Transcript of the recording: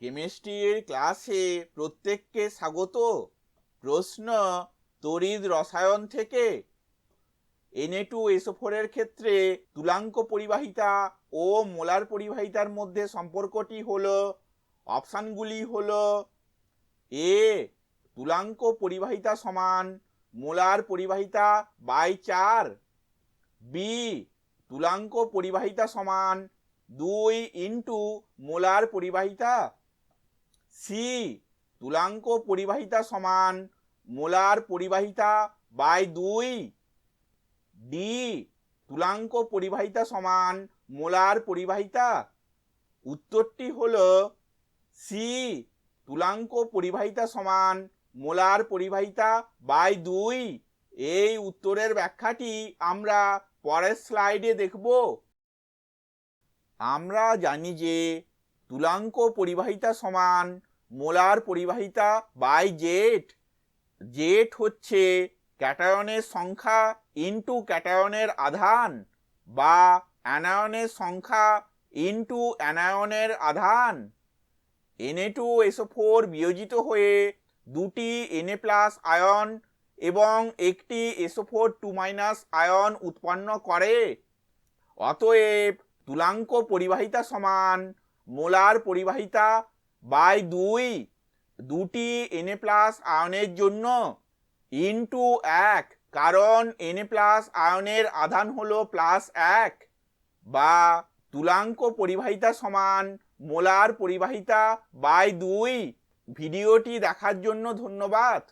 কেমিস্ট্রির ক্লাসে প্রত্যেককে স্বাগত। প্রশ্ন, তড়িৎ রসায়ন থেকে? এনে টু এসোফোরের ক্ষেত্রে তুলাঙ্ক পরিবাহিতা ও মোলার পরিবাহিতার মধ্যে সম্পর্কটি হল, অপশানগুলি হল এ তুলাঙ্ক পরিবাহিতা সমান মোলার পরিবাহিতা বাই চার। বি তুলাঙ্ক পরিবাহিতা সমান দুই ইন্টু মোলার পরিবাহিতা। সি তুলাঙ্ক পরিবাহিতা সমান, মোলার পরিবাহিতা বাই দুই। ডি তুলাঙ্ক পরিবাহিতা সমান, মোলার পরিবাহিতা। উত্তরটি হল সি তুলাঙ্ক পরিবাহিতা সমান, মোলার পরিবাহিতা বাই দুই। এই উত্তরের ব্যাখ্যাটি আমরা পরের স্লাইডে দেখব। আমরা জানি যে তুলাঙ্ক পরিবাহিতা সমান, মোলার পরিবাহিতা বাই জেড জেট হচ্ছে ক্যাটায়নের সংখ্যা ইন্টু ক্যাটায়নের আধান বা অ্যানায়নের সংখ্যা ইনটু অ্যানায়নের আধান। এনএ টু এসও ফোর বিয়োজিত হয়ে দুটি এনএ প্লাস আয়ন এবং একটি এসও ফোর টু মাইনাস আয়ন উৎপন্ন করে। অতএব তুলাঙ্ক পরিবাহিতা সমান মোলার পরিবাহিতা বাই দুই, দুটি এনএ প্লাস আয়নের জন্য ইনটু এক, কারণ এনএ প্লাস আয়নের আধান হলো প্লাস এক, বা তুলাঙ্ক পরিবাহিতা সমান মোলার পরিবাহিতা বাই দুই। ভিডিওটি দেখার জন্য ধন্যবাদ।